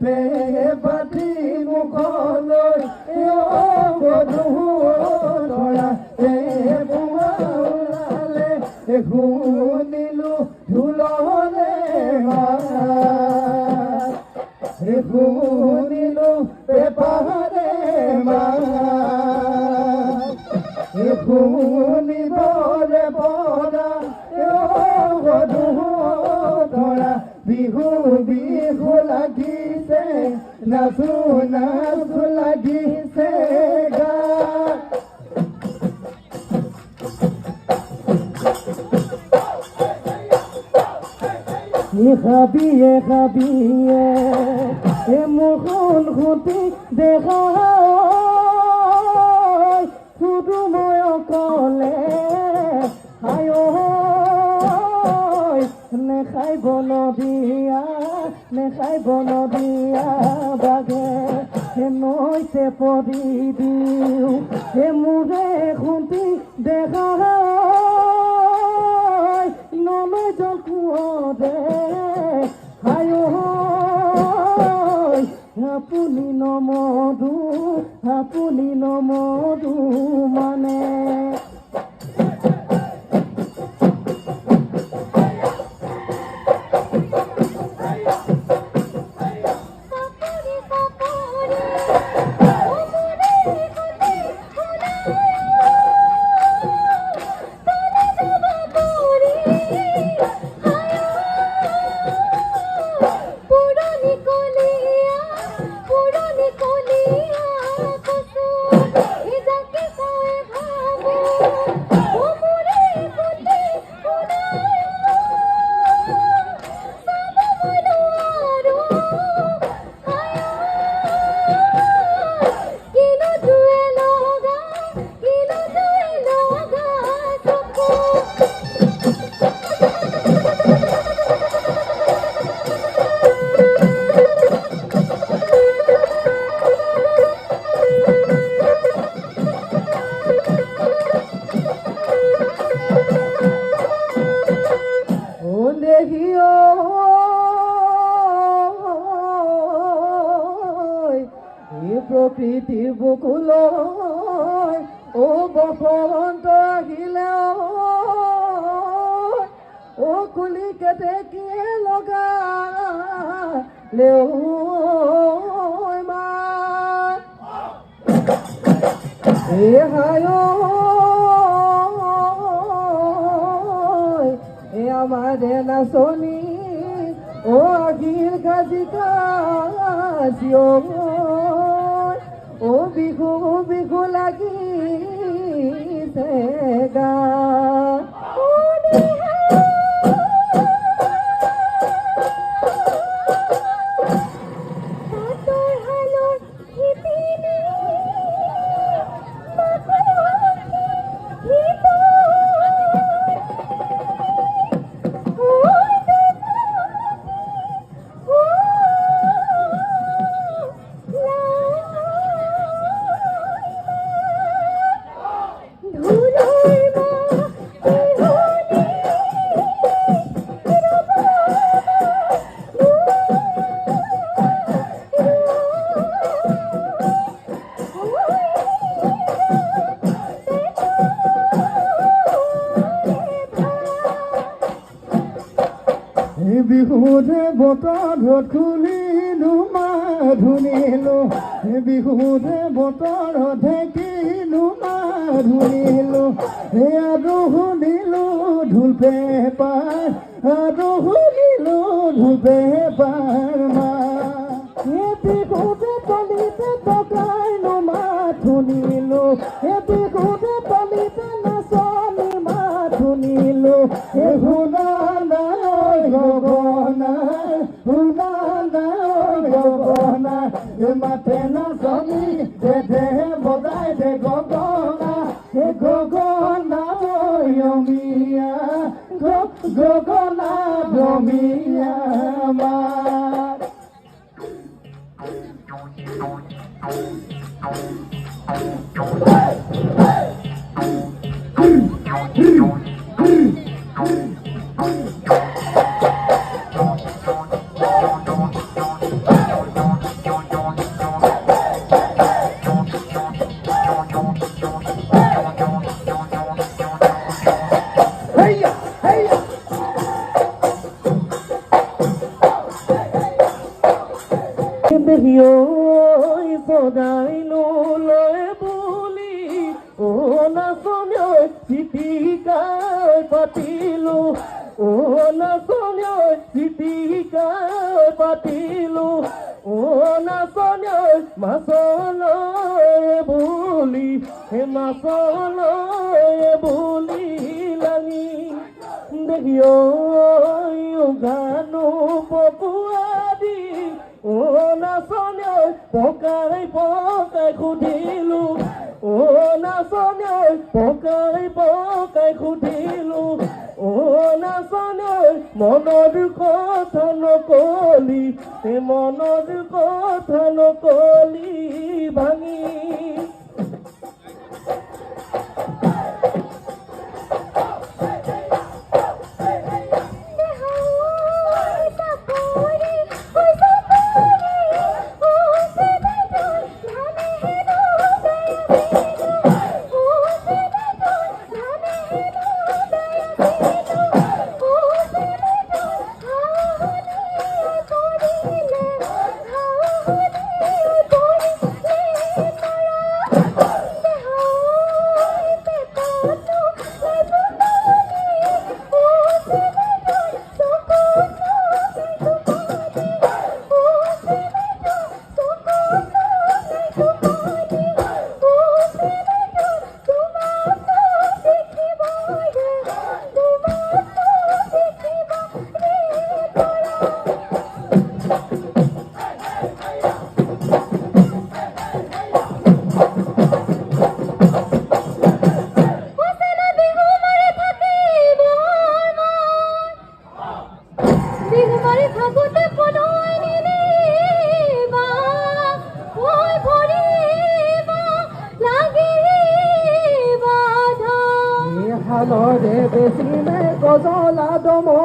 Pay পাতি মুখলৈ ধৰা পে বোৱা ওলালে খাবিয়ে খাবিয়ে এ মুখোন খুঁটি দেখা মই অকলে হায় নেখাই বনদিয়া নেখাই বনদিয়া বাগে নৈতে পৰি দিওঁ হে মোৰে খুঁটি দেখা এ আমাদের নাচনি ও আগির কাজি কাজিও ও বিহু বিহু লাগি গা। বতৰত খুলিলো মাধুনিলো এই বিহুতে বতৰত কিনো মাধুনিলো এই আৰু শুনিলো ঢোল পেপাৰ আৰু শুনিলো ঢোল পেপাৰ মা। বিহুতে পলিতে পকাইলো মাধুনিলো এই বিহুতে পলিতে নাচনি মাধুনিলো এই শুনা নাই গগনা গগনা এ মাথে নাচনি দে You. নাচনে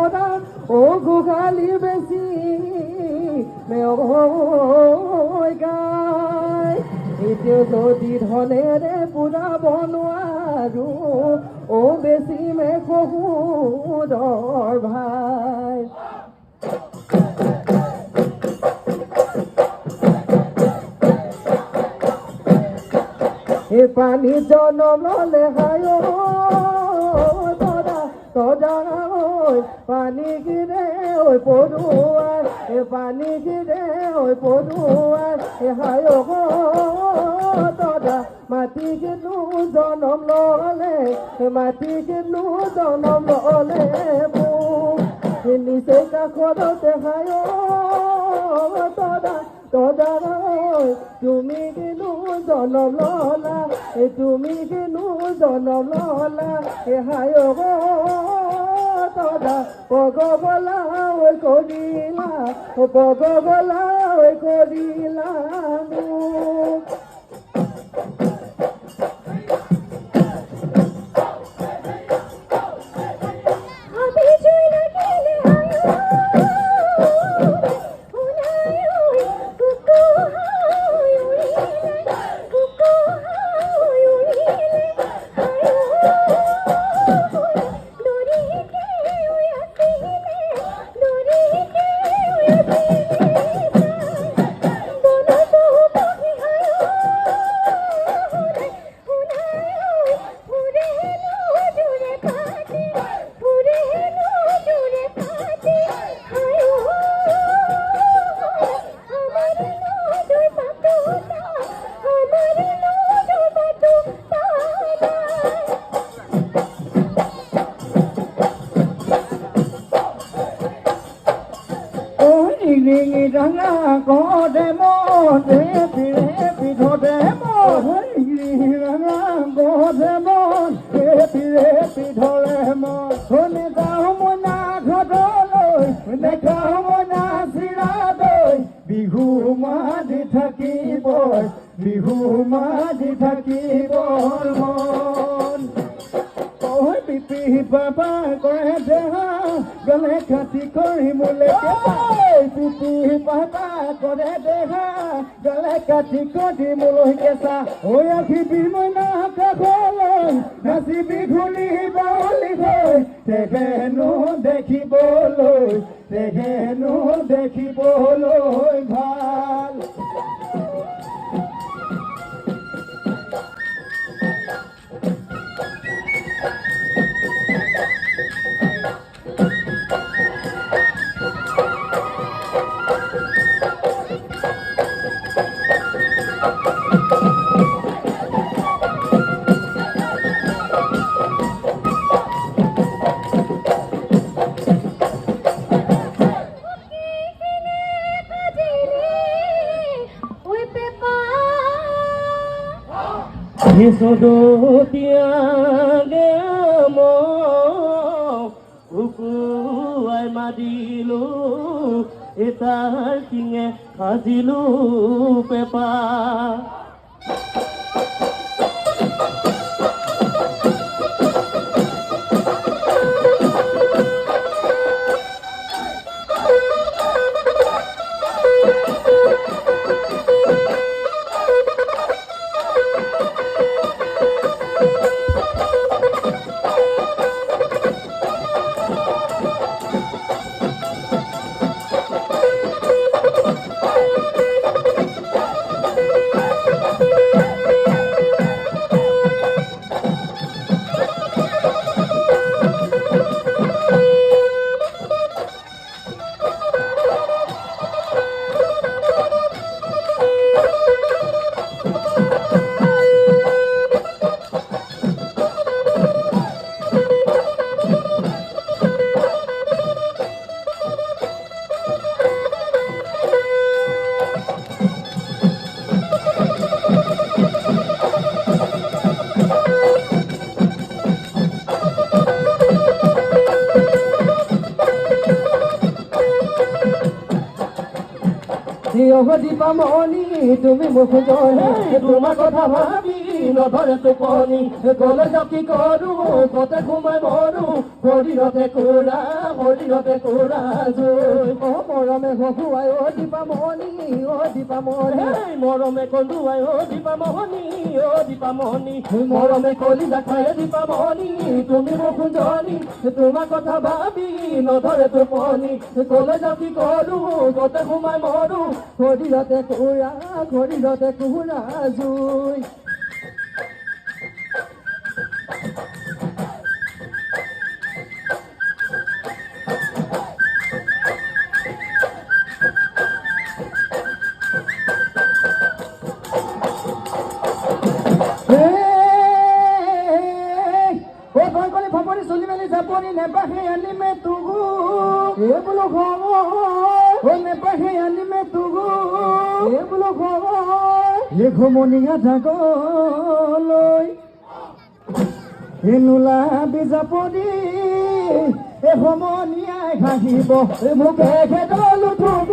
দমৰা ও গোগালি বেছি মে ঐ গাই। যদি ধনেৰে পুৰাব নোৱাৰো ও বেছি মে শহুৰৰ ভাই। এ পানী জনম ললে হায় তদা ঐ পানী গিৰে ঐ পদুৱাৰ এ পানী গিৰে ঐ পদুৱাৰ এ হায়ক তদা মাটি কিনো জনম ল'লে মাটি কিনো জনম ল'লে মোক নিচেই কাষত হায় তদা তদা ঐ তুমি কিনো জনম ললা এ তুমি কিনো জনম ললা এ হায় গো তদা পগবলা ওই কৰিলা ও পগবলা ওই কৰিলা দেখাওঁ মনা চিৰা দৈ বিহু মাতি থাকিব বিহু মাজি থাকিব বাবা কৰে দেহা গলে খাতি কৰি মোলে পিপি বাবা কৰে দেহা গলে কাটি কৰি মোলৈ কেঁচা ঐ আখিবি মইনা কাষলৈ নাচিবি ঘূৰি তেহেনো দেখিবলৈ তেহেনো দেখিবলৈ ভালো হিসদতিয়াগে কুকুৱাই মাতিলো এটাৰ কিঙে সাজিলো পেপা। দীপা মনি তুমি মুখ জনি তোমার কথা ভাবি, নধরে টোপনি গলে কি করু কতে ঘুমাই মরু শরীরতে কোরা শরীরতে কোরা ও মরমে ঘুয়াই ও দীপা মনি ও দীপা মনি মরমে কন্দুয়াই ও মহনি ও দীপা মোহনী মরমে কলি দেখায় দীপা মোহনী তুমি মুখ জনি তোমার কথা ভাবি, নধরে টোপনি কলে কি করু কতে ঘুমাই মরু শরীরতে কুড়া শরীরতে কুড়া জুই। ঘুমনীয়া জাগলৈ এ নোলা বিজাপদি এ সমনীয়াই ঘাঁহিব এ মোকে খেদলো থব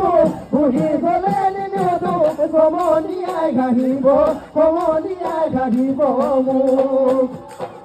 পুহি গলে নিনিয়তো সমনীয়াই ঘাঁহিব সমনীয়াই ঘাঁহিব মোক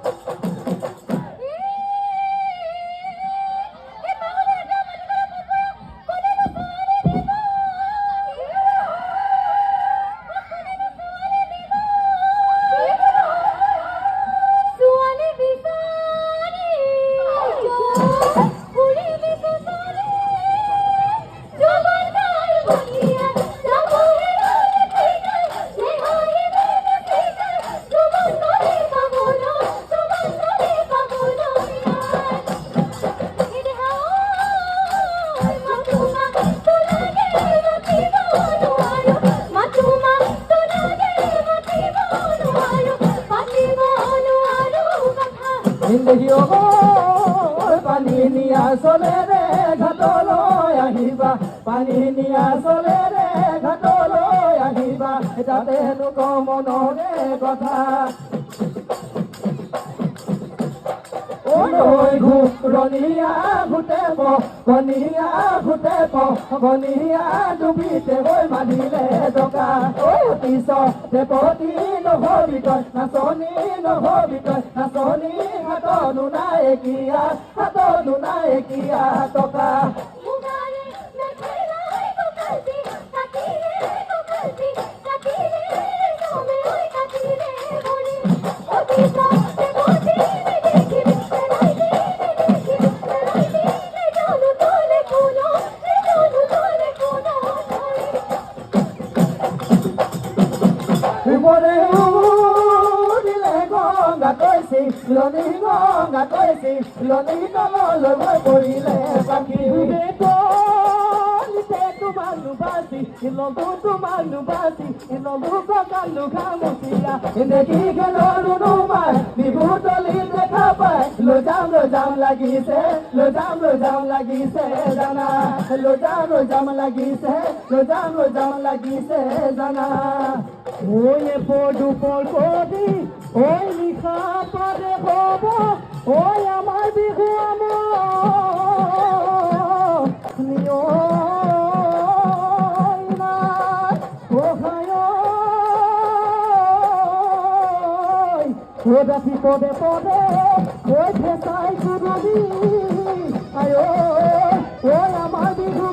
কথা জিন্দগী পানী নিয়া চলে রে, ঘাটলৈ আহিবা। পানী নিয়া চলে ৰে ঘাটলৈ আহিবা। যাতে লোক মনৰে কথা ঘূৰণীয়া ভূতে পনীয়া ভূতে পনীয়া ডুবিতে হৈ মাৰিলে টকা পিছতে পতি নহবি তই নাচনী নহবি তই নাচনী হাতনো নাই কিয়া, হাতনো নাই কিয়া টকা লনি গলৈ মই পৰিলে পাখি কলিতে তোমাৰ নুবাচি ইলতো তোমাৰ নুবাচি ইলতো ককালো খামুচিয়া দেখি গেলৰো নোমাই বিহু দেখা পাই লৈ যাম লৈ লাগিছে লৈ যাম লৈ লাগিছে জানা। লৈ যাম লাগিছে লৈ যাম লৈ লাগিছে জানা। ওয়ে পদু পদি, ওই লিখা পাদে হব। ওই আমার বিহু আমার ওহায়। ওদা পদে পদে ওই ফেসাই সুরবি আয় ওই আমার বিহু